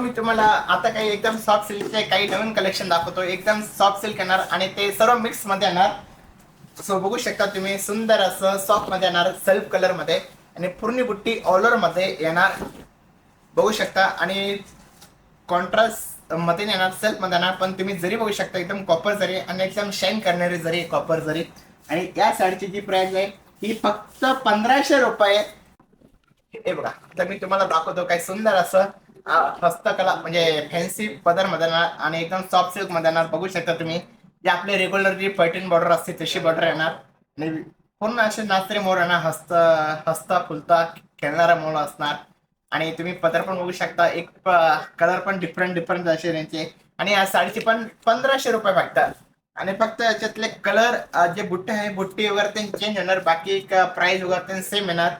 मी तुम्हाला आता काही एकदम सॉफ्ट सिल्कचे काही नवीन कलेक्शन दाखवतो. एकदम सॉफ्ट सिल्क येणार आणि ते सर्व मिक्समध्ये येणार. सो बघू शकता तुम्ही सुंदर असं सॉफ्टमध्ये येणार सेल्फ कलरमध्ये. आणि पूर्ण बुट्टी ऑलरमध्ये येणार. बघू शकता. आणि कॉन्ट्रास्टमध्ये नाही येणार सेल्फमध्ये येणार. पण तुम्ही जरी बघू शकता एकदम कॉपर जरी आणि एकदम शाईन करणारी जरी कॉपर जरी. आणि या साडीची जी प्राइस आहे ही फक्त पंधराशे रुपये. हे बघा तर मी तुम्हाला दाखवतो काय सुंदर असं हस्तकला म्हणजे फॅन्सी पदरमध्ये येणार आणि एकदम सॉफ्ट सिल्कमध्ये येणार बघू शकता तुम्ही. जे आपले रेग्युलर जी पैठण बॉर्डर असते तशी बॉर्डर येणार आणि पूर्ण असे नाचरे मोर येणार हस्त हस्ता फुलता खेळणारा मोर असणार. आणि तुम्ही पदर पण बघू शकता एक कलर पण डिफरंट डिफरंट असे त्यांचे आणि या साडीचे पण पंधराशे रुपये भेटतात आणि फक्त याच्यातले कलर जे बुट्टे आहे बुट्टी वगैरे ते चेंज होणार. बाकी प्राइस वगैरे ते सेम येणार.